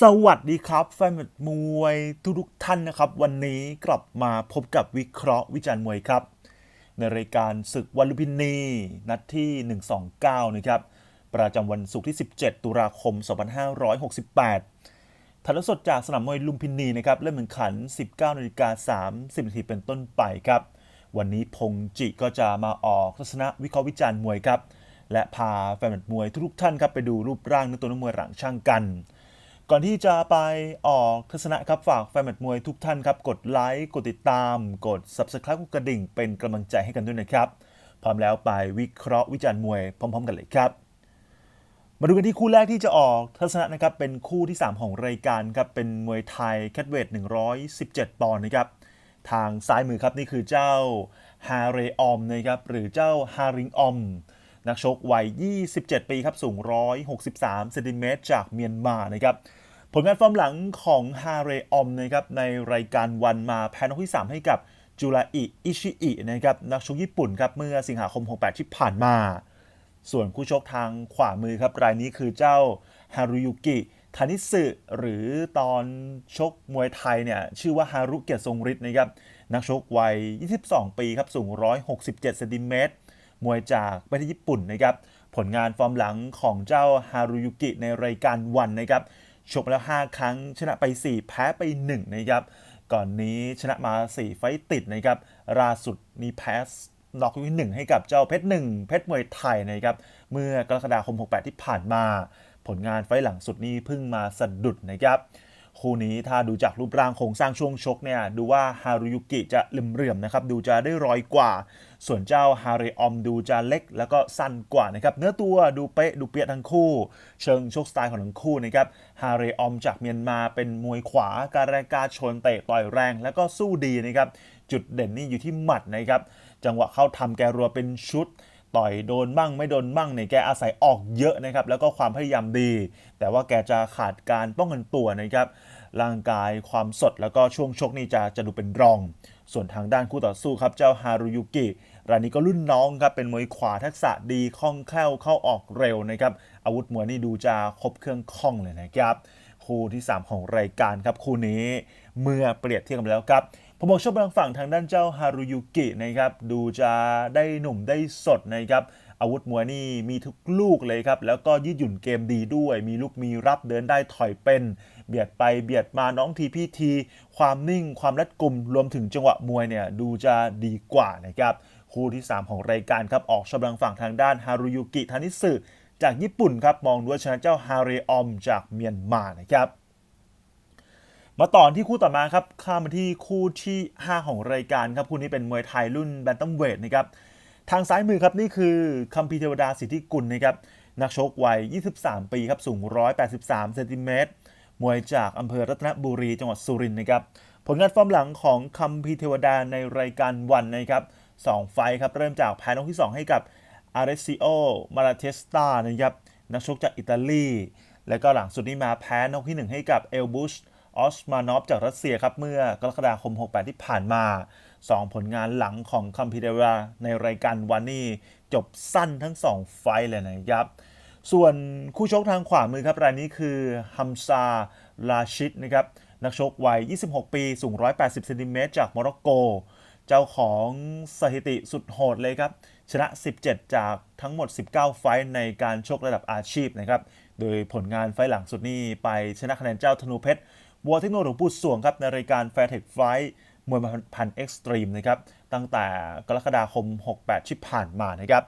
สวัสดีครับ แฟนมวยทุกทุกท่านนะครับ วันนี้กลับมาพบกับวิเคราะห์วิจารณ์มวยครับ ในรายการศึกวันลุมพินีนัดที่ 129 นะครับ ประจำวันศุกร์ที่ 17 ตุลาคม 2568ถ่ายทอดสดจากสนามมวยลุมพินีนะครับ เริ่มแข่งขัน 19นาฬิกา30นาทีเป็นต้นไปครับ วันนี้พงจิก็จะมาออกทัศนะวิเคราะห์วิจารณ์มวยครับ และพาแฟนมวยทุกท่านครับไปดูรูปร่างเนื้อตัวนักมวยหลังช่างกัน ก่อนที่จะไปออกทัศนะครับฝากแฟนแมตช์มวยทุกท่านครับ กดไลค์กดติดตาม กด Subscribe กดกระดิ่ง เป็นกำลังใจให้กันด้วยนะครับ พร้อมแล้วไปวิเคราะห์วิจารณ์มวยพร้อม ๆ กันเลยครับ มาดูกันที่คู่แรกที่จะออกทัศนะนะครับ เป็นคู่ที่ 3 ของรายการครับเป็นมวยไทยแคทเวท117 ปอนด์นะครับทางซ้ายมือครับนี่คือเจ้าฮาเรออมนะครับหรือเจ้าฮาริงออม นักชกวัย 27 ปีครับสูง 163เซนติเมตรจากเมียนมานะครับผลงานฟอร์มหลังของฮาเรออมนะครับในรายการวันมาแพ้นกที่ 3 ให้กับจูราอิอิชิอินะครับนักชกญี่ปุ่นครับเมื่อสิงหาคม 68 ที่ผ่านมา ส่วนคู่ชกทางขวามือครับรายนี้คือเจ้าฮารุยุกิทานิสึหรือตอนชกมวยไทยเนี่ยชื่อว่าฮารุเกียรติทรงฤทธิ์นะครับนักชกวัย 22 ปีครับสูง 167เซนติเมตร มวยจากประเทศญี่ปุ่นนะครับผลงานฟอร์มหลังของเจ้าฮารุยุกิในรายการวันนะครับชกมาแล้ว 5 ครั้งชนะไป 4 แพ้ไป 1 นะครับ ก่อนนี้ชนะมา 4 ไฟต์ติดนะครับล่าสุดมีแพ้น็อกยกที่1ให้กับเจ้าเพชรหนึ่งเพชรมวยไทยนะครับ เมื่อกรกฎาคม 68 ที่ผ่านมา ผลงานไฟต์หลังสุดนี้เพิ่งมาสะดุดนะครับ คู่นี้ถ้าดูจากรูปร่างโครงสร้างช่วงชกเนี่ยดูว่าฮารุยุกิจะเหลื่อมๆนะครับดูจะได้ร้อยกว่า ส่วนเจ้าฮาเรออมดูจะเล็กแล้วก็สั้นกว่านะครับเนื้อตัวดูเป๊ะดูเปียทั้งคู่ เชิงชกสไตล์ของทั้งคู่นะครับฮาเรออมจากเมียนมาเป็นมวยขวาการแรงการชนเตะต่อยแรง แล้วก็สู้ดีนะครับจุดเด่นนี่อยู่ที่หมัดนะครับจังหวะเข้าทำแกรัวเป็นชุด ต่อยโดนมั่งไม่โดนมั่งเนี่ยแกอาศัยออกเยอะนะครับแล้วก็ความพยายามดี แต่ว่าแกจะขาดการป้องกันตัวนะครับร่างกายความสดแล้วก็ช่วงชกนี่จะจะดูเป็นรอง ส่วนทางด้านคู่ต่อสู้ครับเจ้าฮารุยุกิรายนี้ก็รุ่นน้องครับเป็นมวยขวาทักษะดีคล่องแคล่วเข้าออกเร็วนะครับอาวุธมวยนี่ดูจะครบเครื่องคล่องเลยนะครับคู่ที่ 3 ของรายการครับคู่นี้เมื่อเปรียบเทียบกันแล้วครับ ผมบอกชอบบางฝั่งทางด้านเจ้าฮารุยุกินะครับดูจะได้หนุ่มได้สดนะครับอาวุธมวยนี่มีทุกลูกเลยครับ แล้วก็ยืดหยุ่นเกมดีด้วย มีลูกมีรับเดินได้ถอยเป็น เบียดไปเบียดมาน้องทีพี่ที ความนิ่งความรัดกุมรวมถึงจังหวะมวยเนี่ยดูจะดีกว่านะครับ คู่ที่ 3 ของรายการครับ ออกชอบบางฝั่งทางด้านฮารุยุกิทานิสึจากญี่ปุ่นครับ มองด้วยชนะเจ้าฮาเรออมจากเมียนมานะครับ มาต่อที่คู่ต่อมาครับข้ามมาที่คู่ที่ 5 ของรายการครับคู่นี้เป็นมวยไทยรุ่นแบนตัมเวทนะครับทางซ้ายมือครับนี่คือคัมพีเทวดาสิทธิกุลนะครับนักชกวัย 23 ปีครับสูง 183เซนติเมตรมวยจากอำเภอรัตนบุรีจังหวัดสุรินทร์นะครับผลงานฟอร์มหลังของคัมพีเทวดาในรายการวันนะครับ2ไฟครับเริ่มจากแพ้นกที่ 2 ให้กับอาร์เรซิโอมาราเทสตานะครับนักชกจากอิตาลี แล้วก็หลังสุดนี้มาแพ้นกที่ 1 ให้กับเอลบุช ออสมานอฟจากรัสเซียครับเมื่อกรกฎาคม 68 ที่ผ่านมา 2 ผลงานหลังของคัมพีเดราในรายการวันนี้จบสั้นทั้ง 2 ไฟเลยนะครับ ส่วนคู่ชกทางขวามือครับรายนี้คือฮัมซาลาชิดนะครับนักชกวัย 26 ปี สูง 180 เซนติเมตรจากโมร็อกโก เจ้าของสถิติสุดโหดเลยครับ ชนะ 17 จากทั้งหมด 19 ไฟในการชกระดับอาชีพนะครับ โดยผลงานไฟหลังสุดนี้ไปชนะคะแนนเจ้าธนูเพชร วัวเทคโนโลยีปูดสวงครับในรายการ f a i r t e c h Fight มวยพันเอ็กซ์ตรีมนะครับตั้งแต่กรกฎาคม 68 ที่ผ่านมานะครับ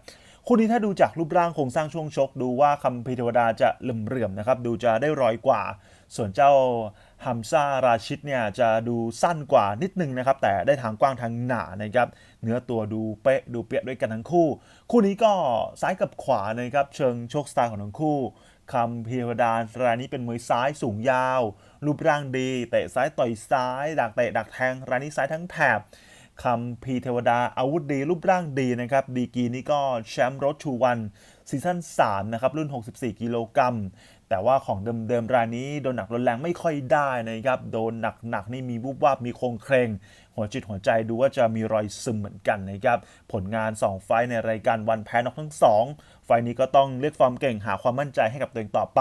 คู่นี้ถ้าดูจากรูปร่างโครงสร้างช่วงชก ดูว่าคัมพีเทวดาจะเหลื่อมๆนะครับดูจะได้ร้อยกว่า ส่วนเจ้าฮัมซาราชิดเนี่ยจะดูสั้นกว่านิดนึงนะครับแต่ได้ทางกว้างทางหนานะครับเนื้อตัวดูเป๊ะดูเปียกด้วยกันทั้งคู่ คู่นี้ก็ซ้ายกับขวานะครับเชิงโชคสไตล์ของทั้งคู่ คำเพีร์เทวดารายนี้เป็นมวยซ้ายสูงยาว รูปร่างดีเตะซ้ายต่อยซ้าย ดักเตะดักแทงรายนี้ซ้ายทั้งแถบคำพีเทวดาอาวุธดี รูปร่างดีนะครับ ดีกีนี่ก็แชมป์รถชูวันซีซั่น3นะครับ รุ่น 64 กิโลกรัม แต่ว่าของเดิมๆรายนี้โดนหนักรุนแรงไม่ค่อยได้นะครับโดนหนักๆนี่มีวุบวาบมีโครงเครง หัวจิตหัวใจดูว่าจะมีรอยซึมเหมือนกันนะครับผลงาน 2 ไฟในรายการวันแพ้นอกทั้ง 2 ไฟนี้ก็ต้องเรียกฟอร์มเก่งหาความมั่นใจให้กับตัวเองต่อไป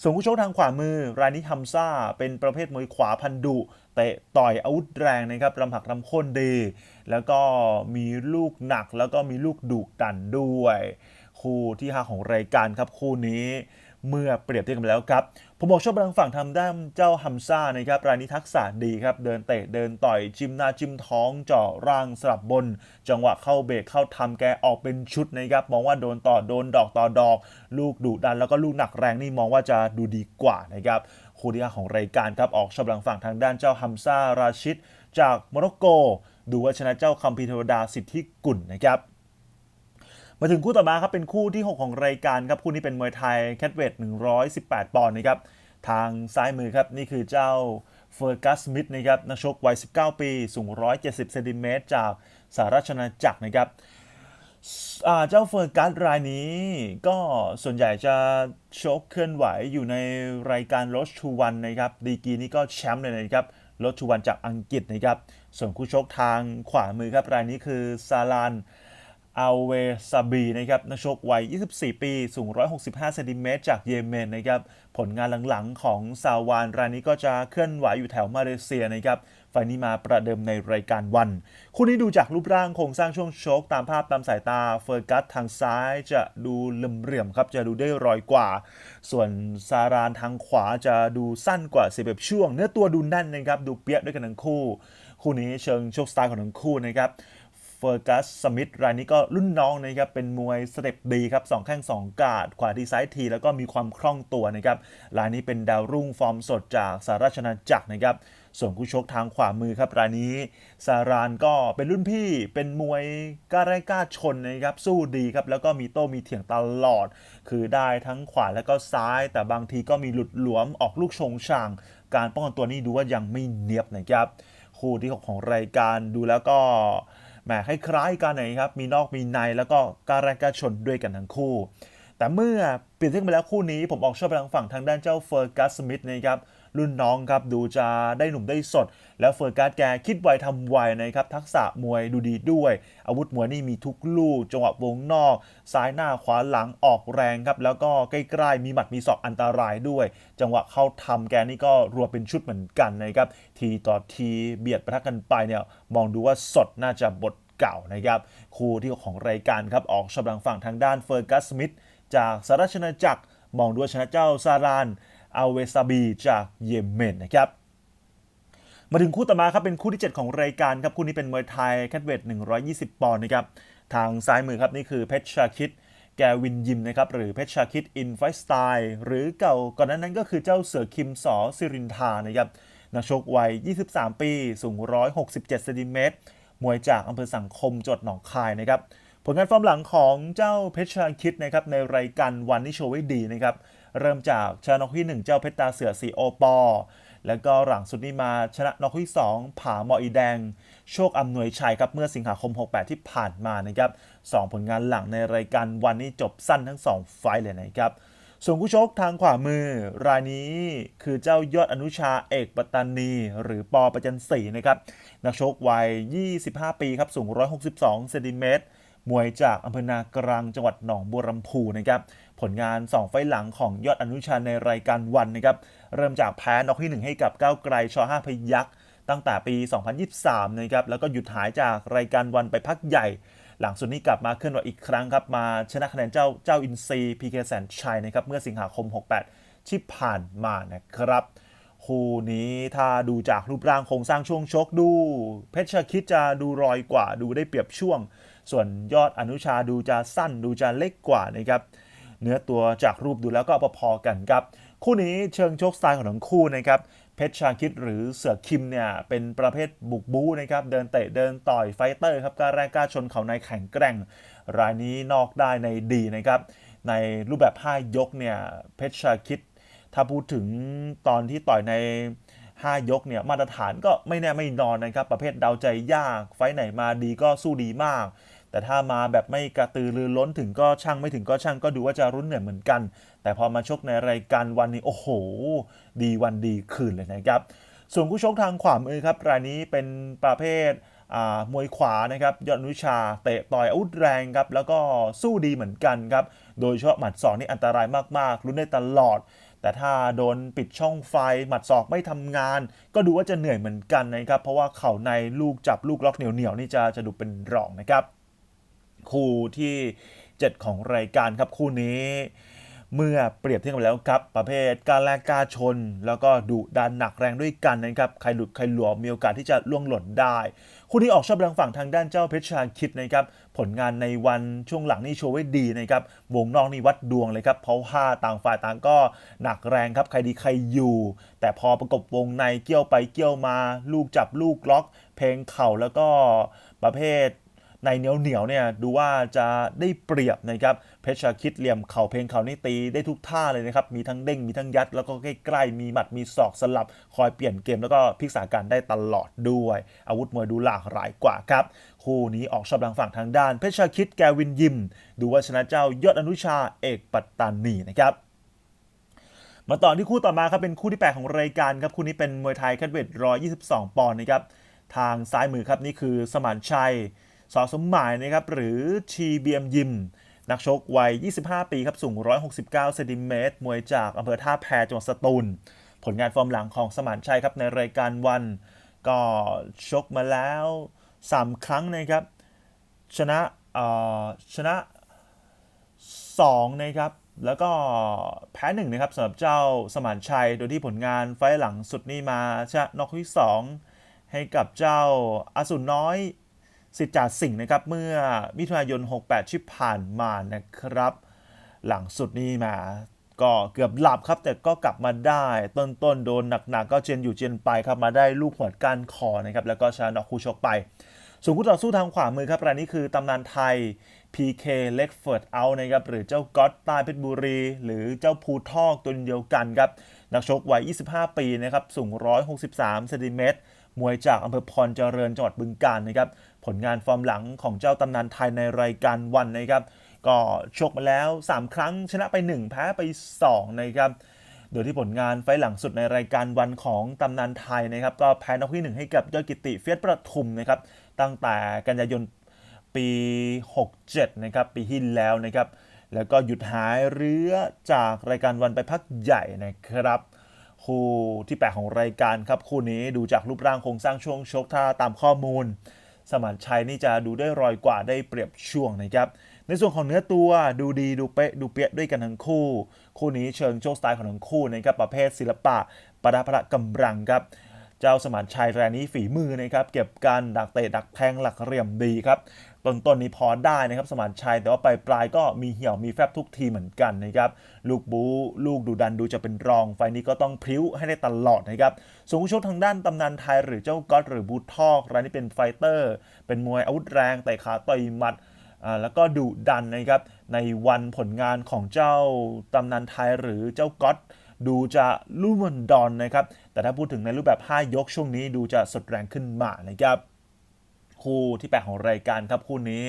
ส่วนผู้ชกทางขวามือ รายนี้ฮัมซ่า เป็นประเภทมวยขวาพันดุเตะต่อยอาวุธแรงนะครับรำหักรำค่นดี แล้วก็มีลูกหนักแล้วก็มีลูกดุดันด้วย คู่ที่ห้าของรายการครับคู่นี้ เมื่อเปรียบเทียบกันแล้วครับผมบอกชอบทางฝั่งทำด้านเจ้าฮัมซ่านะครับรายนี้ทักษะดีครับ เดินเตะเดินต่อยจิมหน้าจิมท้องเจาะร่างสลับบน จังหวะเข้าเบรกเข้าทำแกออกเป็นชุดนะครับมองว่าโดนต่อโดนดอกต่อดอก ลูกดุดันแล้วก็ลูกหนักแรงนี่มองว่าจะดูดีกว่านะครับคู่ที่ห้าของรายการครับออกชอบทางฝั่งทางด้านเจ้าฮัมซ่าราชิดจากโมร็อกโก ดูว่าชนะเจ้าคัมพีเทวดาสิทธิกุลนะครับ มาถึงคู่ต่อมาครับเป็นคู่ที่ 6 ของรายการครับคู่นี้เป็นมวยไทยแคทเวท118 ปอนด์นะครับทางซ้ายมือครับนี่คือเจ้าเฟอร์กัสสมิธนะครับนักชกวัย 19 ปี สูง 170 เซนติเมตรจากสหราชอาณาจักรนะครับเจ้าเฟอร์กัสรายนี้ ก็ส่วนใหญ่จะชกเคลื่อนไหวอยู่ในรายการโรชทูวันนะครับดีกีนี้ก็แชมป์เลยนะครับโรชทูวันจากอังกฤษนะครับส่วนคู่ชกทางขวามือครับรายนี้คือซาลาน อัลเวซาบีนะครับนักชกวัย 24 ปี สูง 165 เซนติเมตรจากเยเมนนะครับ ผลงานหลังๆของซาวานรายนี้ก็จะเคลื่อนไหวอยู่แถวมาเลเซียนะครับไฟนี้มาประเดิมในรายการวัน คู่นี้ดูจากรูปร่างโครงสร้างช่วงชกตามภาพตามสายตาเฟอร์กัสทางซ้ายจะดูเหลื่อมๆครับ จะดูได้รอยกว่า ส่วนซารานทางขวาจะดูสั้นกว่าเสียแบบช่วง เนื้อตัวดูแน่นนะครับ ดูเปี้ยด้วยกันทั้งคู่ คู่นี้เชิงโชคสไตล์ของทั้งคู่นะครับ ฟอร์กัสสมิธรายนี้ก็รุ่นน้องนะครับ เป็นมวยสเต็ปดีครับสองแข้งสองกาด ขวาทีซ้ายที แล้วก็มีความคล่องตัวนะครับ รายนี้เป็นดาวรุ่งฟอร์มสดจากสหราชอาจักรนะครับ ส่วนคู่ชกทางขวามือครับ รายนี้ซารานก็เป็นรุ่นพี่ เป็นมวยกล้าแรกกล้าชนนะครับ สู้ดีครับ แล้วก็มีโต้มีเถียงตลอด คือได้ทั้งขวาแล้วก็ซ้าย แต่บางทีก็มีหลุดหลวมออกลูกชงช่าง การป้องกันตัวนี่ดูว่ายังไม่เนียบนะครับ คู่ที่หกของรายการดูแล้วก็ แหมคล้ายๆกันนะครับมีนอกมีในแล้วก็กาแรกกล้าชนด้วยกันทั้งคู่ แต่เมื่อเปลี่ยนเส้นไปแล้วคู่นี้ผมออกชอบไปทางฝั่งทางด้านเจ้าเฟอร์กัสสมิธนะครับรุ่นน้องครับดูจะได้หนุ่มได้สด แล้วเฟอร์กัสแกคิดไวทำไวนะครับ ทักษะมวยดูดีด้วย อาวุธมวยนี่มีทุกลูก จังหวะวงนอก ซ้ายหน้าขวาหลังออกแรงครับ แล้วก็ใกล้ๆมีหมัดมีศอกอันตรายด้วย จังหวะเข้าทำแกนี่ก็รัวเป็นชุดเหมือนกันนะครับ ทีต่อทีเบียดประทะกันไปเนี่ยมองดูว่าสดน่าจะบทเก่านะครับคู่ที่ของรายการครับออกชำลังฝั่งทางด้านเฟอร์กัสสมิธจากสหราชอาณาจักรมองด้วยชนะเจ้าซารานอัลเวซาบีจากเยเมนนะครับ มาถึงคู่ต่อมาครับเป็นคู่ที่ 7 ของรายการครับคู่นี้เป็นมวยไทยแคทเวท120 ปอนด์นะครับทางซ้ายมือครับนี่คือเพชรชาคิดแกวินยิมนะครับหรือเพชรชาคิดอินไฟสไตล์หรือเก่าก่อนนั้นนั้นก็คือเจ้าเสือคิมสอสิรินทานะครับนักชกวัย 23 ปี สูง 167เซนติเมตรมวยจากอำเภอสังคมจังหวัดหนองคายนะครับผลงานฟอร์มหลังของเจ้าเพชรชาคิดนะครับในรายการวันนี้โชว์ไว้ดีนะครับเริ่มจากชนะน็อกที่ 1 เจ้าเพชรตาเสือสีโอปอ แล้วก็หลังสุดนี้มาชนะน็อกที่ 2 ผาหมออีแดง โชคอำนวยชัยครับเมื่อสิงหาคม 68 ที่ผ่านมานะครับสองผลงานหลังในรายการวันนี้จบสั้นทั้ง 2 ไฟเลยนะครับส่วนคู่ชกทางขวามือ รายนี้คือเจ้ายอดอนุชาเอกปัตตานี หรือปอประจันศรีนะครับ นักชกวัย 25 ปีครับ สูง 162 เซนติเมตรมวยจากอำเภอนากลางจังหวัดหนองบัวลำพูนะครับ ผลงาน 2 ไฟล์หลังของยอดอนุชาในรายการวันนะครับเริ่มจากแพ้นอกที่ 1 ให้กับก้าวไกลชอ5พยักษ์ตั้งแต่ปี 2023 นะครับแล้วก็หยุดหายจากรายการวันไปพักใหญ่ หลังสุดนี้กลับมาเคลื่อนไหวอีกครั้งครับ มาชนะคะแนนเจ้าเจ้าอินซีพีเคแสนชัยนะครับเมื่อสิงหาคม 68 ที่ผ่านมานะครับคู่นี้ถ้าดูจากรูปร่างโครงสร้างช่วงชกดู เพชรคิดจะดูรอยกว่าดูได้เปรียบช่วง ส่วนยอดอนุชาดูจะสั้นดูจะเล็กกว่านะครับ เนื้อตัวจากรูปดูแล้วก็พอๆกันครับ คู่นี้เชิงชกสไตล์ของทั้งคู่นะครับเพชรชาคิดหรือเสือคิมเนี่ยเป็นประเภทบุกบู๊นะครับเดินเตะเดินต่อยไฟเตอร์ครับกล้าแรกกล้าชนเขาในแข็งแกร่ง รายนี้นอกได้ในดีนะครับในรูปแบบ 5 ยกเนี่ยเพชรชาคิด ถ้าพูดถึงตอนที่ต่อยใน 5 ยกเนี่ยมาตรฐานก็ไม่แน่ไม่นอนนะครับ ประเภทเดาใจยากไฟไหนมาดีก็สู้ดีมาก แต่ถ้ามาแบบไม่กระตือรือร้นถึงก็ช่างไม่ถึงก็ช่างก็ดูว่าจะรุนเหนื่อยเหมือนกัน แต่พอมาชกในรายการวันนี้โอ้โห ดีวันดีคืนเลยนะครับ ส่วนคู่ชกทางขวามือครับรายนี้เป็นประเภทมวยขวานะครับยอดนุชาเตะต่อยอาวุธแรงครับแล้วก็สู้ดีเหมือนกันครับโดยเฉพาะหมัดศอกนี่อันตรายมากๆลุ้นได้ตลอด แต่ถ้าโดนปิดช่องไฟหมัดศอกไม่ทำงาน ก็ดูว่าจะเหนื่อยเหมือนกันนะครับเพราะว่าเข่าในลูกจับลูกล็อกเหนียวๆนี่จะจะดูเป็นรองนะครับ คู่ที่ 7 ของรายการครับคู่นี้ เมื่อเปรียบเทียบกันแล้วครับ ประเภทการแลกกาชน แล้วก็ดุดันหนักแรงด้วยกันนะครับใครหลุดใครหลวมมีโอกาสที่จะล่วงหล่นได้ คู่นี้ออกชอบแรงฝั่งทางด้านเจ้าเพชรชาคิดนะครับผลงานในวันช่วงหลังนี่โชว์ไว้ดีนะครับวงนอกนี่วัดดวงเลยครับเพราะว่าต่างฝ่ายต่างก็หนักแรงครับใครดีใครอยู่ แต่พอประกบวงในเกี่ยวไปเกี่ยวมา ลูกจับลูกล็อก เพลงเข่าแล้วก็ประเภท ในเหนียวเหนียวเนี่ยดูว่าจะได้เปรียบนะครับเพชรชาคิดเหลี่ยมเข่าเพลงเข่านี่ตีได้ทุกท่าเลยนะครับมีทั้งเด้งมีทั้งยัด แล้วก็ใกล้ๆมีหมัดมีศอกสลับ คอยเปลี่ยนเกมแล้วก็พลิกสถาการได้ตลอดด้วย อาวุธมวยดูหลากหลายกว่าครับคู่นี้ออกชอบทางฝั่งทางด้าน เพชรชาคิดแกวินยิม ดูว่าชนะเจ้ายอดอนุชาเอกปัตตานีนะครับมาต่อที่คู่ต่อมาครับเป็นคู่ที่ 8 ของรายการครับคู่นี้เป็นมวยไทยแคทเวท122 ปอนด์นะครับทางซ้ายมือครับนี่คือสมานชัย สอสมหมายนะครับหรือชีเบียมยิม นักชกวัย 25 ปีครับสูง 169เซนติเมตรมวยจากอำเภอท่าแพจังหวัดสตูล ผลงานฟอร์มหลังของสมานชัยครับในรายการวัน ก็ชกมาแล้ว 3 ครั้งนะครับชนะชนะ 2 นะครับ แล้วก็แพ้1นะครับสำหรับเจ้าสมานชัย โดยที่ผลงานไฟหลังสุดนี่มาชนะน็อกที่ 2 ให้กับเจ้าอสุนน้อย สิทธิ์จ่าสิงห์นะครับเมื่อมิถุนายน 68 ที่ผ่านมานะครับ หลังสุดนี่มาก็เกือบหลับครับ แต่ก็กลับมาได้ต้นๆโดนหนักๆ ก็เจนอยู่เจนไปครับมาได้ลูกหัวก้านคอนะครับแล้วก็ชนะน็อกคู่ชกไป ส่วนคู่ต่อสู้ทางขวามือครับรายนี้คือตำนานไทย PK เล็กเฟิร์ดเอานะครับหรือเจ้าก๊อตใต้เพชรบุรี หรือเจ้าภูทอกตัวเดียวกันครับนักชกวัย 25 ปีนะครับสูง 163เซนติเมตรมวยจากอำเภอพรเจริญจังหวัดบึงกาฬนะครับ ผลงานฟอร์มหลังของเจ้าตำนานไทยในรายการวันนะครับ ก็ชกมาแล้ว 3 ครั้งชนะไป 1 แพ้ไป 2 นะครับ โดยที่ผลงานไฟหลังสุดในรายการวันของตำนานไทยนะครับ ก็แพ้นอกที่1ให้กับยอดกิติเฟียสประทุมนะครับ ตั้งแต่กันยายนปี 67 นะครับ ปีที่แล้วนะครับ แล้วก็หยุดหายเรือจากรายการวันไปพักใหญ่นะครับคู่ที่ 8 ของรายการครับคู่นี้ดูจากรูปร่างโครงสร้างช่วงชกถ้าตามข้อมูล สมานชัยนี่จะดูได้รอยกว่าได้เปรียบช่วงนะครับ ในส่วนของเนื้อตัวดูดีดูเป๊ะดูเปี้ยด้วยกันทั้งคู่ คู่นี้เชิงโชว์สไตล์ของทั้งคู่นะครับประเภทศิลปะประดาพระกำลังครับ เจ้าสมานชัยรายนี้ฝีมือนะครับเก็บการดักเตะดักแทงหลักเหลี่ยมดีครับต้นๆนนี้พอได้นะครับสมานชัยแต่ว่าปลายปลายๆก็มีเหี่ยวมีแฟบทุกทีเหมือนกันนะครับลูกบูลูกดูดันดูจะเป็นรองไฟนี้ก็ต้องพริ้วให้ได้ตลอดนะครับส่วนผู้ชกทางด้านตำนานไทยหรือเจ้าก๊อตหรือบูทอกรายนี้เป็นไฟเตอร์ เป็นมวยอาวุธแรงแต่ขาต่อยหมัดอ่าแล้วก็ดุดันนะครับในวันผลงานของเจ้าตำนานไทยหรือเจ้าก๊อตดูจะลุ่มดอนนะครับ แต่ถ้าพูดถึงในรูปแบบ 5 ยกช่วงนี้ดูจะสดแรงขึ้นมานะครับ คู่ที่8ของรายการครับคู่นี้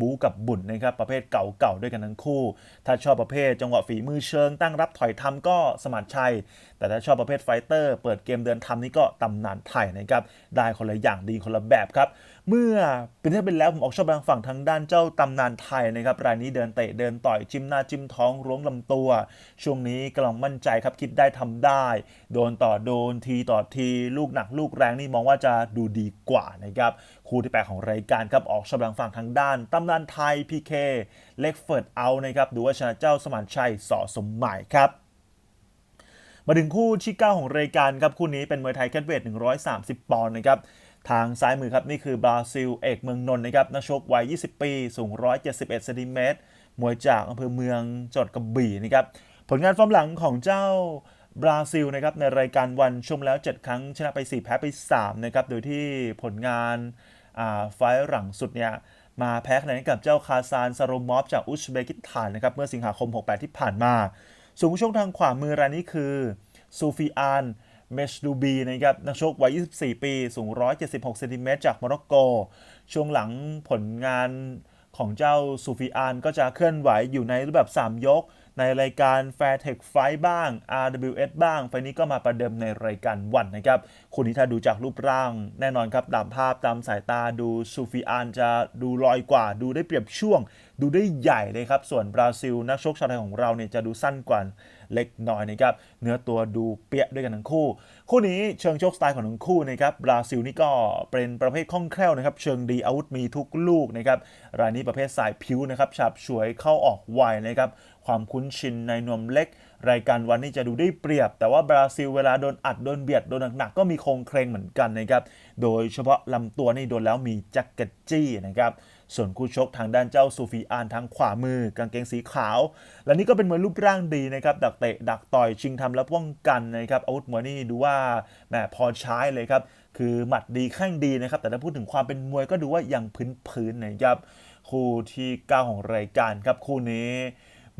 บูกับบุญนะครับประเภทเก่าๆด้วยกันทั้งคู่ ถ้าชอบประเภทจังหวะฝีมือเชิงตั้งรับถอยทำก็สมานชัย แต่ถ้าชอบประเภทไฟเตอร์ เปิดเกมเดินทำนี่ก็ตำนานไทยนะครับได้คนละอย่างดีคนละแบบครับเมื่อเป็นที่เป็นแล้วผมออกชอบทางฝั่งทางด้านเจ้าตำนานไทยนะครับรายนี้เดินเตะเดินต่อยจิ้มหน้าจิ้มท้องร้วงลำตัว ช่วงนี้กำลังมั่นใจครับคิดได้ทำได้ โดนต่อโดนทีต่อที ลูกหนักลูกแรงนี่มองว่าจะดูดีกว่านะครับ คู่ที่แปดของรายการครับออกชอบทางฝั่งทางด้านตำนานไทย PK เล็กเฟิร์ดเอานะครับดูว่าชนะเจ้าสมานชัยสอสมหมายครับมาถึงคู่ที่ 9 ของรายการครับคู่นี้เป็นมวยไทยแคทเวท130 ปอนด์นะครับทางซ้ายมือครับนี่คือบราซิลเอกเมืองนนท์นะครับนักชกวัย 20 ปี สูง 171เซนติเมตรมวยจากอำเภอเมืองจังหวัดกระบี่นะครับผลงานฟอร์มหลังของเจ้าบราซิลนะครับในรายการวันชมแล้ว 7 ครั้งชนะไป 4 แพ้ไป 3 นะครับ โดยที่ผลงาน ไฟหลังสุดเนี่ยมาแพ้คะแนนกับเจ้าคาซานซารมอฟจากอุซเบกิสถานนะครับเมื่อสิงหาคม 68 ที่ผ่านมา ส่วนผู้ชกทางขวามือรายนี้คือซูฟิอานเมชดูบีนะครับนักชกวัย 24 ปี สูง 176เซนติเมตรจากโมร็อกโก ช่วงหลังผลงานของเจ้าซูฟิอานก็จะเคลื่อนไหวอยู่ในรูปแบบ 3 ยก ในรายการ Fair Tech Fight บ้าง RWS บ้าง ไฟนี้ก็มาประเดิมในรายการวันนะครับคุณนี้ถ้าดูจากรูปร่างแน่นอนครับตามภาพตามสายตาดูซูฟิอานจะดูลอยกว่า ดูได้เปรียบช่วง ดูได้ใหญ่เลยครับ ส่วนบราซิล นักชกชาวไทยของเราเนี่ยจะดูสั้นกว่าเล็กน้อยนะครับเนื้อตัวดูเปี้ยด้วยกันทั้งคู่ คู่นี้เชิงโชคสไตล์ของทั้งคู่นะครับบราซิลนี่ก็เป็นประเภทคล่องแคล่วนะครับ เชิงดีอาวุธมีทุกลูกนะครับรายนี้ประเภทสายผิวนะครับฉับฉวยเข้าออกไวนะครับความคุ้นชินในนวมเล็ก รายการวันนี้จะดูได้เปรียบ แต่ว่าบราซิลเวลาโดนอัดโดนเบียดโดนหนักๆก็มีโครงเครงเหมือนกันนะครับ โดยเฉพาะลำตัวนี่โดนแล้วมีแจ็คเก็ตจี้นะครับ ส่วนคู่ชกทางด้านเจ้าซูฟีอานทางขวามือกางเกงสีขาว และนี่ก็เป็นมวยรูปร่างดีนะครับ ดักเตะดักต่อยชิงทำและป้องกันนะครับอาวุธมวยนี่ดูว่าแหมพอใช้เลยครับ คือหมัดดีแข้งดีนะครับ แต่ถ้าพูดถึงความเป็นมวยก็ดูว่ายังพื้นๆนะครับ คู่ที่เก้าของรายการครับคู่นี้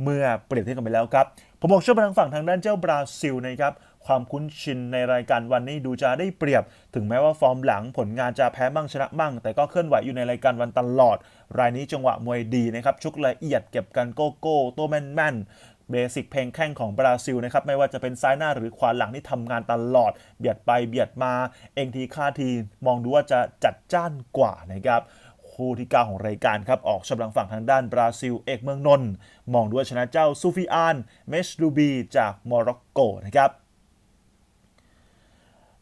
เมื่อเปรียบเทียบกันไปแล้วครับ ผมบอกชอบไปทางฝั่งทางด้านเจ้าบราซิลนะครับความคุ้นชินในรายการวันนี้ดูจะได้เปรียบ ถึงแม้ว่าฟอร์มหลังผลงานจะแพ้มั่งชนะมั่ง แต่ก็เคลื่อนไหวอยู่ในรายการวันตลอด รายนี้จังหวะมวยดีนะครับชุกละเอียดเก็บกันโกโก้โตแมนแมนเบสิกเพลงแข้งของบราซิลนะครับไม่ว่าจะเป็นซ้ายหน้าหรือขวาหลังที่ทำงานตลอด เบียดไปเบียดมา เองทีค่าทีมองดูว่าจะจัดจ้านกว่านะครับ คู่ที่ 9 ของรายการครับ ออกชำลังฝั่งทางด้านบราซิล เอกเมืองนนท์มองด้วยชนะเจ้าซูฟิอาน เมชลูบี จากโมร็อกโกนะครับ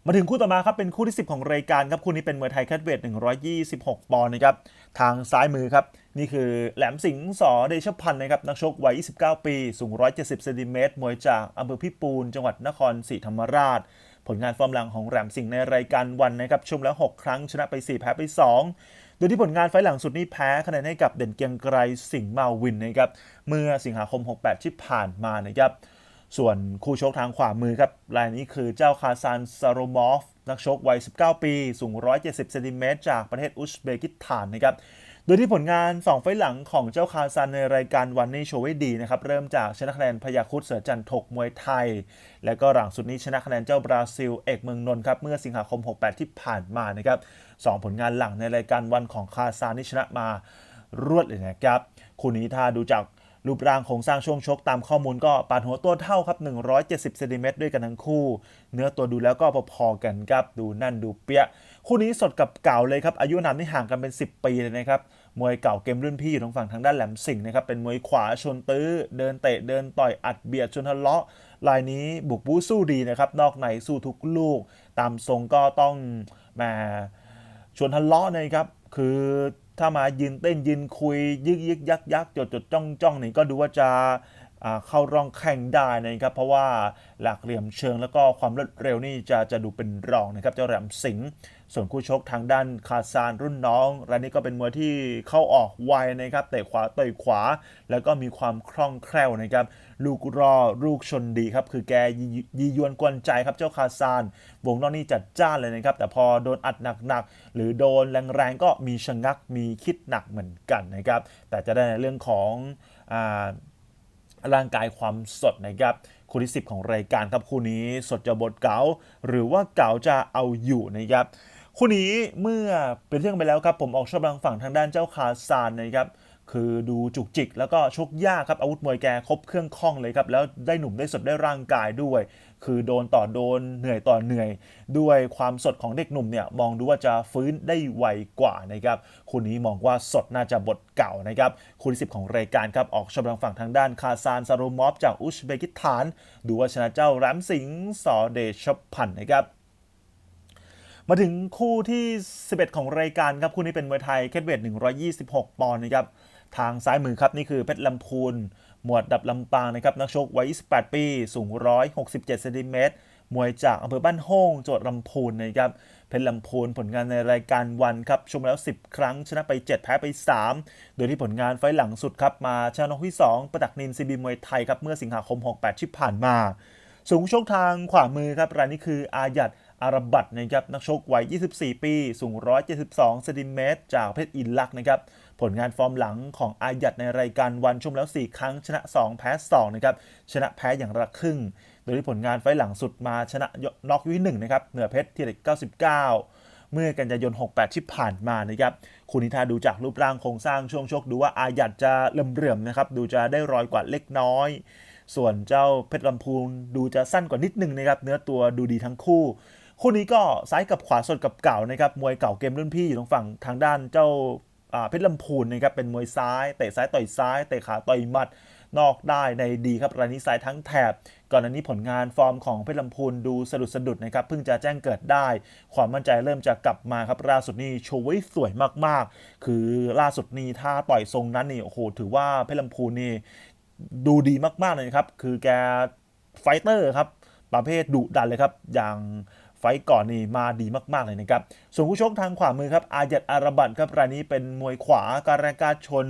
มาถึงคู่ต่อมาครับเป็นคู่ที่ 10 ของรายการครับคู่นี้เป็นมวยไทยแคทเวท 126 ปอนด์นะครับทางซ้ายมือครับ นี่คือแหลมสิงห์สอเดชพันธ์นะครับนักชกวัย 29 ปี สูง 170เซนติเมตรมวยจากอำเภอพิปูน จังหวัดนครศรีธรรมราช ผลงานฟอร์มหลังของแหลมสิงห์ในรายการวันนะครับชมแล้ว 6 ครั้งชนะไป 4 แพ้ไป 2 โดยที่ผลงานไฟล์หลังสุดนี้แพ้คะแนนให้กับเด่นเกียงไกรสิงห์มาวินนะครับเมื่อสิงหาคม 68 ที่ผ่านมานะครับส่วนคู่ชกทางขวามือครับรายนี้คือเจ้าคาซานซารมอฟนักชกวัย 19 ปี สูง 170 เซนติเมตรจากประเทศอุซเบกิสถานนะครับ โดยที่ผลงาน 2 ไฟหลังของเจ้าคาซานในรายการวันนี้โชว์ไว้ดีนะครับ เริ่มจากชนะคะแนนพยาคุดเสือจันทกมวยไทย และก็หลังสุดนี้ชนะคะแนนเจ้าบราซิล เอกเมืองนนท์ครับเมื่อสิงหาคม 68 ที่ผ่านมานะครับสองผลงานหลังในรายการวันของคาซานนี่ชนะมารวดเลยนะครับ คู่นี้ถ้าดูจาก รูปร่างโครงสร้างช่วงชกตามข้อมูลก็ปานหัวตัวเท่าครับ 170เซนติเมตรด้วยกันทั้งคู่ เนื้อตัวดูแล้วก็พอๆกันครับ ดูนั่นดูเปี้ย คู่นี้สดกับเก่าเลยครับ อายุนามนี่ห่างกันเป็น 10 ปีเลยนะครับ มวยเก่าเกมรุ่นพี่อยู่ทางฝั่งทางด้านแหลมสิงห์นะครับ เป็นมวยขวาชนตื้อ เดินเตะเดินต่อยอัดเบียดชนทะเลาะ ลายนี้บุกบู้สู้ดีนะครับ นอกในสู้ทุกลูก ตามทรงก็ต้องมาชวนทะเลาะนะครับ คือ ถ้ามายืนเต้นยืนคุย ยึกยึกยักยักจดจดจ้องจ้องนี่ก็ดูว่าจะ เข้าร่องแข่งได้นะครับ เพราะว่าหลักเหลี่ยมเชิงแล้วก็ความรวดเร็วนี่จะจะดูเป็นรองนะครับ เจ้าแหลมสิงห์ส่วนคู่ชกทางด้านคาซานรุ่นน้องรายนี้ก็เป็นมวยที่เข้าออกไวนะครับเตะขวาต่อยขวา แล้วก็มีความคล่องแคล่วนะครับ ลูกรอลูกชนดีครับ คือแกยียียวนกวนใจครับเจ้าคาซาน วงนอกนี่จัดจ้านเลยนะครับ แต่พอโดนอัดหนักๆหรือโดนแรงๆก็มีชะงักมีคิดหนักเหมือนกันนะครับ แต่จะได้ในเรื่องของอา ร่างกายความสดนะครับคู่ที่ 10 ของรายการครับคู่นี้สดจะบทเก๋าหรือว่าเก๋าจะเอาอยู่นะครับคู่นี้เมื่อเป็นเรื่องไปแล้วครับผมออกชอบทางฝั่งทางด้านเจ้าคาซานนะครับ คือดูจุกจิก แล้วก็ชกยากครับอาวุธมวยแกครบเครื่องข้องเลยครับแล้วได้หนุ่มได้สดได้ร่างกายด้วย คือโดนต่อโดนเหนื่อยต่อเหนื่อย ด้วยความสดของเด็กหนุ่มเนี่ยมองดูว่าจะฟื้นได้ไวกว่านะครับคู่นี้มองว่าสดน่าจะบทเก่านะครับคู่ที่10 ของรายการครับออกชมทางฝั่งทางด้านคาซานซาโรมอฟจากอุซเบกิสถาน ดูว่าชนะเจ้าแรมสิงห์สอเดชพันธ์นะครับมาถึงคู่ที่ 11 ของรายการครับคู่นี้เป็นมวยไทยแคทเวท126 ปอนด์นะครับ ทางซ้ายมือครับ นี่คือเพชรลำพูน หมวดดับลำปางนะครับ นักชกวัย 28 ปี สูง 167เซนติเมตรมวยจากอำเภอบ้านโฮงจังหวัดลำพูนนะครับ เพชรลำพูนผลงานในรายการวันครับ ชมแล้ว 10 ครั้ง ชนะไป 7 แพ้ไป 3 โดยที่ผลงานไฟหลังสุดครับ มาชนะนกที่ 2 ประดักนินซีบีมวยไทยครับ เมื่อสิงหาคม 68 ที่ผ่านมา สูงชกทางขวามือครับ รายนี้คืออาหยัดอาราบัตนะครับ นักชกวัย 24 ปี สูง 172เซนติเมตรจากประเทศอิรักนะครับ ผลงานฟอร์มหลังของอายัดในรายการวันชมแล้ว 4 ครั้งชนะ 2 แพ้ 2 นะครับ ชนะแพ้อย่างละครึ่ง โดยที่ผลงานไฟหลังสุดมาชนะน็อกยุที่1นะครับ เหนือเพชรที่เด็ก99 เมื่อกันยายน 68 ที่ผ่านมานะครับ คุณนิทาดูจากรูปร่างโครงสร้างช่วงชกดูว่าอาหยัดจะเลื่อมๆนะครับ ดูจะได้รอยกว่าเล็กน้อยส่วนเจ้าเพชรลำพูนดูจะสั้นกว่านิดนึงนะครับ เนื้อตัวดูดีทั้งคู่ คู่นี้ก็ซ้ายกับขวาสดกับเก่านะครับ มวยเก่าเกมรุ่นพี่อยู่ตรงฝั่งทางด้านเจ้า เพชรลำพูนนะครับเป็นมวยซ้ายเตะซ้ายต่อยซ้ายเตะขาต่อยหมัดนอกได้ในดีครับรายนี้ซ้ายทั้งแถบ ก่อนหน้านี้ผลงานฟอร์มของเพชรลำพูนดูสะดุดสะดุดนะครับเพิ่งจะแจ้งเกิดได้ ความมั่นใจเริ่มจะกลับมาครับล่าสุดนี่โชว์ไว้สวยมากๆ คือล่าสุดนี่ถ้าต่อยทรงนั้นนี่โอ้โหถือว่าเพชรลำพูนนี่ดูดีมากๆเลยครับ คือแกไฟเตอร์ครับประเภทดุดันเลยครับอย่าง ต์ก่อนนี่มาดีมาก ๆ เลยนะครับ ส่วนผู้ชกทางขวามือครับ อายัดอาราบัตครับรายนี้เป็นมวยขวาการแรงกาชน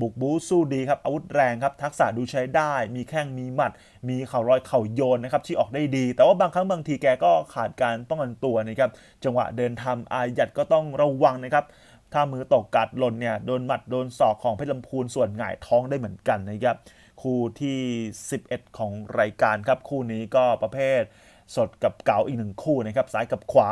บุกบูสู้ดีครับ อาวุธแรงครับ ทักษะดูใช้ได้ มีแข้งมีหมัด มีเข่ารอยเข่าโยนนะครับที่ออกได้ดี แต่ว่าบางครั้งบางทีแกก็ขาดการป้องกันตัวนะครับจังหวะเดินทำอายัดก็ต้องระวังนะครับถ้ามือตกกัดหล่นเนี่ยโดนหมัดโดนศอกของเพชรลำพูนส่วนหงายท้องได้เหมือนกันนะครับคู่ที่ 11 ของรายการครับคู่นี้ก็ประเภท สดกับเก่าอีกหนึ่งคู่นะครับซ้ายกับขวา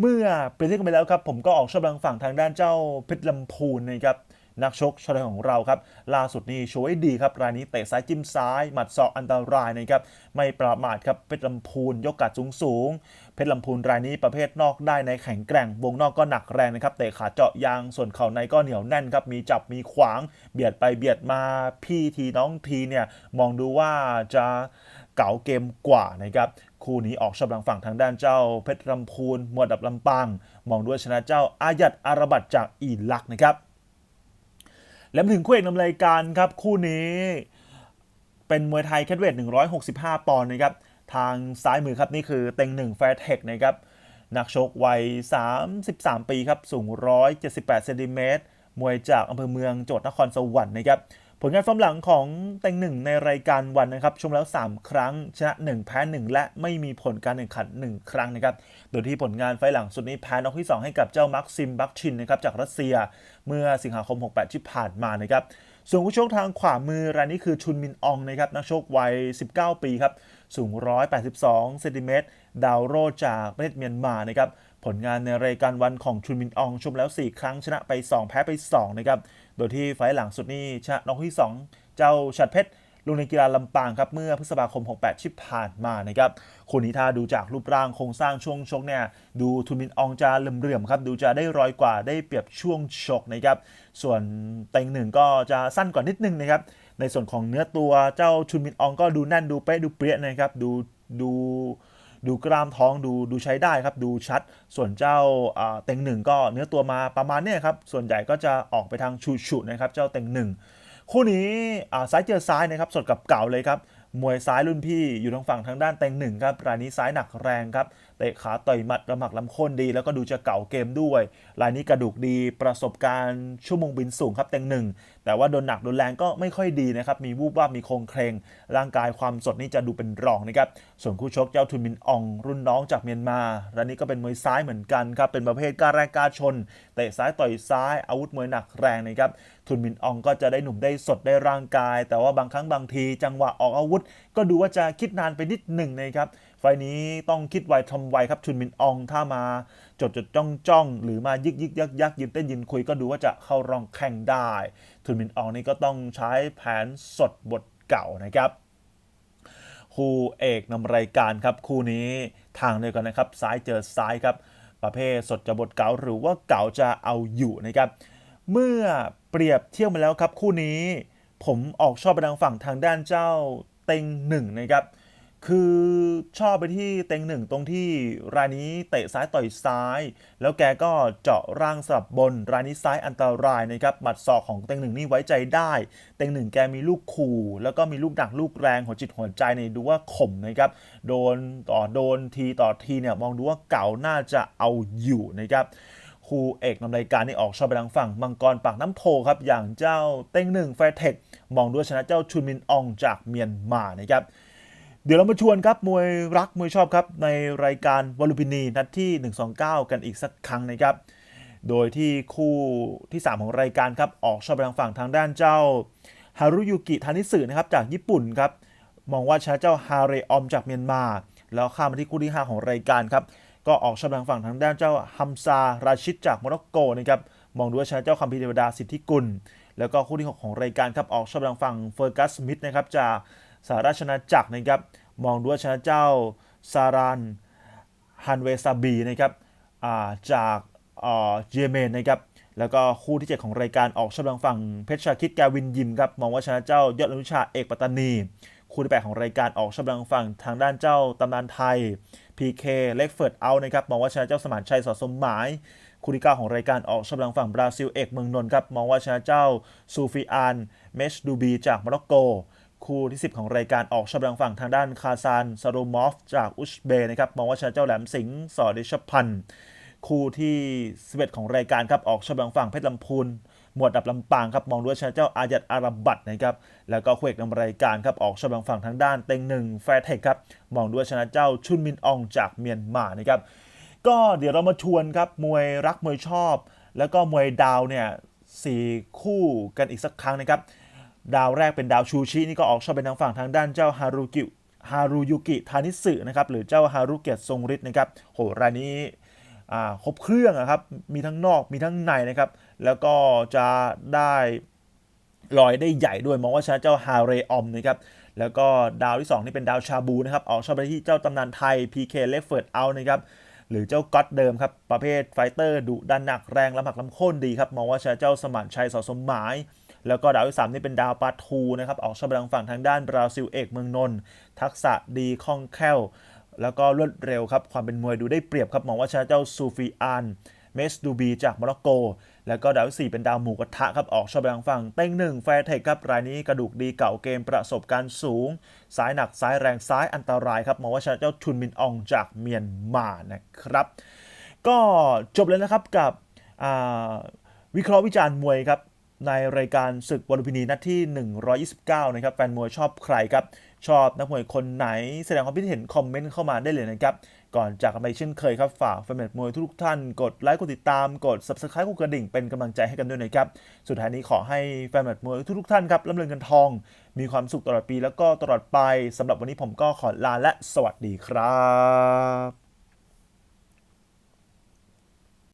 เมื่อเปรียบเทียบกันไปแล้วครับผมก็ออกชอบทางฝั่งทางด้านเจ้าเพชรลำพูนนะครับนักชกชาวไทยของเราครับ ล่าสุดนี่โชว์ให้ดีครับ รายนี้เตะซ้ายจิ้มซ้าย หมัดศอกอันตรายนะครับ ไม่ประมาทครับ เพชรลำพูนยกกัดสูงสูง เพชรลำพูนรายนี้ประเภทนอกได้ในแข็งแกร่ง วงนอกก็หนักแรงนะครับ เตะขาเจาะยาง ส่วนเข่าในก็เหนียวแน่นครับ มีจับมีขวาง เบียดไปเบียดมา พี่ทีน้องทีเนี่ย มองดูว่าจะเก๋าเกมกว่านะครับ คู่นี้ออกชอบทางฝั่งทางด้านเจ้าเพชรลำพูนมวดดับลำปางมองด้วยชนะเจ้าอายัดอาราบัตจากอิรักนะครับ และมาถึงคู่เอกนำรายการครับคู่นี้เป็นมวยไทยแคทเวท165 ปอนด์นะครับทางซ้ายมือครับนี่คือเต็งหนึ่งแฟร์เทคนะครับนักชกวัย 33 ปีครับสูง 178เซนติเมตรมวยจากอำเภอเมืองจังหวัดนครสวรรค์นะครับ ผลงานฟอร์มหลังของเต็งหนึ่งในรายการวันนะครับชมแล้ว 3 ครั้ง ชนะ 1 แพ้ 1 และไม่มีผลการแข่งขัน 1 ครั้งนะครับโดยที่ผลงานไฟหลังสุดนี้แพ้นอกที่ 2 ให้กับเจ้ามักซิมบักชินนะครับจากรัสเซียเมื่อสิงหาคม 68 ที่ผ่านมานะครับส่วนผู้ชกทางขวามือรายนี้คือชุนมินอองนะครับนักชกวัย 19 ปีครับสูง 182 เซนติเมตรดาวโรจากประเทศเมียนมานะครับ ผลงานในรายการวันของชุนมินอองชมแล้ว 4 ครั้งชนะไป 2 แพ้ไป 2 นะครับ โดยที่ไฟหลังสุดนี้ชนะน็อกที่ 2 เจ้าฉัดเพชรลงในกีฬาลำปางครับเมื่อพฤษภาคม 68 ที่ผ่านมานะครับคนนี้ถ้าดูจากรูปร่างโครงสร้างช่วงชกเนี่ยดูทุนมินอองจะเหลื่อมๆครับดูจะได้ร้อยกว่าได้เปรียบช่วงชกนะครับส่วนเต็งหนึ่งก็จะสั้นกว่านิดนึงนะครับในส่วนของเนื้อตัวเจ้าชุนมินอองก็ดูแน่นดูเป๊ะดูเปรี้ยนะครับดูดู ดูกล้ามท้องดูดูใช้ได้ครับ ดูชัด ส่วนเจ้าเต็งหนึ่งก็เนื้อตัวมาประมาณเนี้ยครับ ส่วนใหญ่ก็จะออกไปทางชุนะครับ เจ้าเต็งหนึ่งคู่นี้อ่าซ้ายเจอซ้ายนะครับ สดกับเก่าเลยครับ มวยซ้ายรุ่นพี่อยู่ทางฝั่งทางด้านเต็งหนึ่งครับ รายนี้ซ้ายหนักแรงครับ เตะขาต่อยหมัดระหมักลำค้นดี แล้วก็ดูจะเก่าเกมด้วยรายนี้กระดูกดีประสบการณ์ชั่วโมงบินสูงครับเต็งหนึ่งแต่ว่าโดนหนักโดนแรงก็ไม่ค่อยดีนะครับมีวูบว่าบมีโครงเครงร่างกายความสดนี่จะดูเป็นรองนะครับส่วนคู่ชกเจ้าทุนมินออง รุ่นน้องจากเมียนมารายนี้ก็เป็นมวยซ้ายเหมือนกันครับเป็นประเภทกล้าแรงกล้าชนเตะซ้ายต่อยซ้ายอาวุธมวยหนักแรงนะครับทุนมินอองก็จะได้หนุ่มได้สดได้ร่างกาย แต่ว่าบางครั้งบางที จังหวะออกอาวุธ ก็ดูว่าจะคิดนานไปนิดหนึ่งนะครับ ไฟนี้ต้องคิดไวทำไวครับชุนมินอองถ้ามาจดจดจ้องจ้องหรือมายึกยึกยักยักยืนเต้นยืนคุยก็ดูว่าจะเข้ารองแข่งได้ทุนมินอองนี่ก็ต้องใช้แผนสดบทเก่านะครับคู่เอกนำรายการครับคู่นี้ทางเดียวกันนะครับซ้ายเจอซ้ายครับประเภทสดจะบทเก่าหรือว่าเก่าจะเอาอยู่นะครับเมื่อเปรียบเทียบมาแล้วครับคู่นี้ ผมออกชอบไปทางฝั่งทางด้านเจ้าเต็งหนึ่งนะครับ คือชอบไปที่เต็งหนึ่งตรงที่รายนี้เตะซ้ายต่อยซ้าย แล้วแกก็เจาะร่างสลับบน รายนี้ซ้ายอันตรายนะครับหมัดศอกของเต็งหนึ่งนี่ไว้ใจได้ เต็งหนึ่งแกมีลูกขู่แล้วก็มีลูกดักลูกแรงหัวจิตหัวใจเนี่ยดูว่าข่มนะครับโดนต่อโดนทีต่อทีเนี่ยมองดูว่าเก่าน่าจะเอาอยู่นะครับคู่เอกนำรายการนี่ออกชอบไปทางฝั่งมังกรปากน้ำโพครับอย่างเจ้าเต็งหนึ่งแฟร์เทคมองด้วยชนะเจ้าชุนมินอองจากเมียนมานะครับ เดี๋ยวเรามาชวนครับมวยรักมวยชอบครับในรายการวอลุมินีนัดที่ 129 กันอีกสักครั้งนะครับ โดยที่คู่ที่ 3 ของรายการครับออกชอบไปทางฝั่งทางด้านเจ้าฮารุยุกิทานิสึนะครับจากญี่ปุ่นครับมองว่าชนะเจ้าฮาเรออมจากเมียนมา แล้วข้ามมาที่คู่ที่ 5 ของรายการครับก็ออกชำลังฝั่งทางด้านเจ้าฮัมซาราชิดจากโมร็อกโกนะครับมองดูว่าชนะเจ้าคัมพีเทวดาสิทธิกุล แล้วก็คู่ที่ 6 ของรายการครับออกชำลังฝั่งเฟอร์กัสสมิธนะครับจาก สหราชอาจักรนะครับ มองดูว่าชนะเจ้าซารันฮันเวซาบีนะครับาจากเยเมนนะครับ แล้วก็คู่ที่ 7 ของรายการออกชำลังฝั่งเพชรชาคิดกาวินยิมครับ มองว่าชนะเจ้ายอดอนุชาเอกปัตตานี คู่ที่ 8 ของรายการออกชำลังฝั่งทางด้านเจ้าตำนานไทย PK เล็กเฟิร์ดเอานะครับ มองว่าชนะเจ้าสมานชัยสอสมหมาย คู่ที่ 9 ของรายการออกชำลังฝั่งบราซิลเอกเมืองนนท์ครับ มองว่าชนะเจ้าซูฟิอานเมชดูบีจากโมร็อกโก คู่ที่ 10 ของรายการออกชำลังฝั่งทางด้านคาซานซาโรมอฟจากอุซเบย์นะครับมองว่าชนะเจ้าแหลมสิงห์สอเดชพันธ์คู่ที่ 11 ของรายการครับออกชำลังฝั่งเพชรลำพูนหมวดดับลำปางครับมองด้วยชนะเจ้าอายัดอาราบัตนะครับแล้วก็คู่เอกนำรายการครับออกชำลังฝั่งทางด้านเต็งหนึ่งแฟร์เทคครับมองด้วยชนะเจ้าชุนมินอองจากเมียนมานะครับก็เดี๋ยวเรามาชวนครับมวยรักมวยชอบ แล้วก็มวยดาวเนี่ยสี่คู่กันอีกสักครั้งนะครับ ดาวแรกเป็นดาวชูชินี่ก็ออกชอบเป็นทางฝั่งทางด้านเจ้าฮารุกิฮารุยุกิทานิสึนะครับหรือเจ้าฮารุเกียรติทรงฤทธิ์นะครับโหรายนี้ครบเครื่องอะครับมีทั้งนอกมีทั้งในนะครับ แล้วก็จะได้ลอยได้ใหญ่ด้วยมองว่าชนะเจ้าฮาเรออมนะครับแล้วก็ดาวที่ 2 นี่เป็นดาวชาบูนะครับออกชอบไปที่เจ้าตำนานไทย PK เลฟเฟิร์ดเอานะครับหรือเจ้าก๊อตเดิมครับประเภทไฟเตอร์ดุดันหนักแรงลำหักลำโค่นดีครับมองว่าชนะเจ้าสมานชัยสอสมหมาย แล้วก็ดาวที่3นี่เป็นดาวปาทูนะครับออกชอบไปทางฝั่งทางด้านบราซิลเอกเมืองนนท์ทักษะดีคล่องแคล่ว แล้วก็รวดเร็วครับความเป็นมวยดูได้เปรียบครับมองว่าชนะเจ้าซูฟิอานเมสดูบีจากโมร็อกโก แล้วก็ดาวที่สี่เป็นดาวหมูกระทะครับออกชอบไปทางฝั่งเต้งหนึ่งแฟร์เทคครับรายนี้กระดูกดีเก่าเกมประสบการณ์สูงซ้ายหนักซ้ายแรงซ้ายอันตรายครับมองว่าชนะเจ้าชุนมินอองจากเมียนมานะครับก็จบเลยนะครับกับวิเคราะห์วิจารณ์มวยครับ ในรายการศึกบอลลูพินีนัดที่ 129 นะครับ แฟนมวยชอบใครครับ ชอบนักมวยคนไหน แสดงความคิดเห็นคอมเมนต์เข้ามาได้เลยนะครับ ก่อนจากกันไปเช่นเคยครับ ฝากแฟนมวยทุกท่าน กดไลค์ กดติดตาม กด subscribe กดกระดิ่ง เป็นกำลังใจให้กันด้วยนะครับ สุดท้ายนี้ขอให้แฟนมวยทุกท่านครับร่ำรวยเงินทอง มีความสุขตลอดปีแล้วก็ตลอดไปสำหรับวันนี้ผมก็ขอลาและสวัสดีครับ